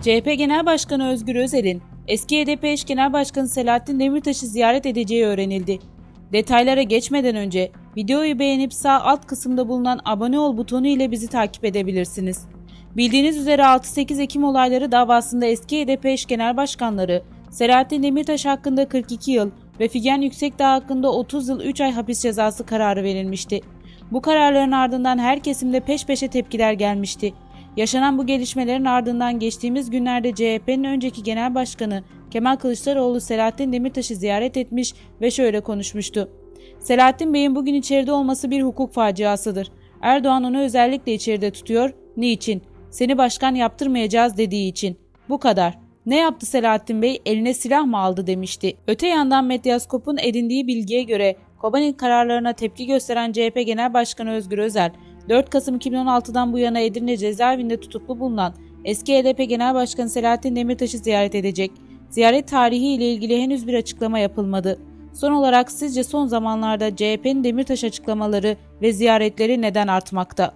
CHP Genel Başkanı Özgür Özel'in eski HDP eş Genel Başkanı Selahattin Demirtaş'ı ziyaret edeceği öğrenildi. Detaylara geçmeden önce videoyu beğenip sağ alt kısımda bulunan abone ol butonu ile bizi takip edebilirsiniz. Bildiğiniz üzere 6-8 Ekim olayları davasında eski HDP eş genel başkanları Selahattin Demirtaş hakkında 42 yıl ve Figen Yüksekdağ hakkında 30 yıl 3 ay hapis cezası kararı verilmişti. Bu kararların ardından her kesimde peş peşe tepkiler gelmişti. Yaşanan bu gelişmelerin ardından geçtiğimiz günlerde CHP'nin önceki genel başkanı Kemal Kılıçdaroğlu Selahattin Demirtaş'ı ziyaret etmiş ve şöyle konuşmuştu. Selahattin Bey'in bugün içeride olması bir hukuk faciasıdır. Erdoğan onu özellikle içeride tutuyor. Niçin? Seni başkan yaptırmayacağız dediği için. Bu kadar. Ne yaptı Selahattin Bey? Eline silah mı aldı demişti. Öte yandan Medyaskop'un edindiği bilgiye göre Kobani kararlarına tepki gösteren CHP Genel Başkanı Özgür Özel, 4 Kasım 2016'dan bu yana Edirne cezaevinde tutuklu bulunan eski HDP Genel Başkanı Selahattin Demirtaş'ı ziyaret edecek. Ziyaret tarihi ile ilgili henüz bir açıklama yapılmadı. Son olarak sizce son zamanlarda CHP'nin Demirtaş açıklamaları ve ziyaretleri neden artmakta?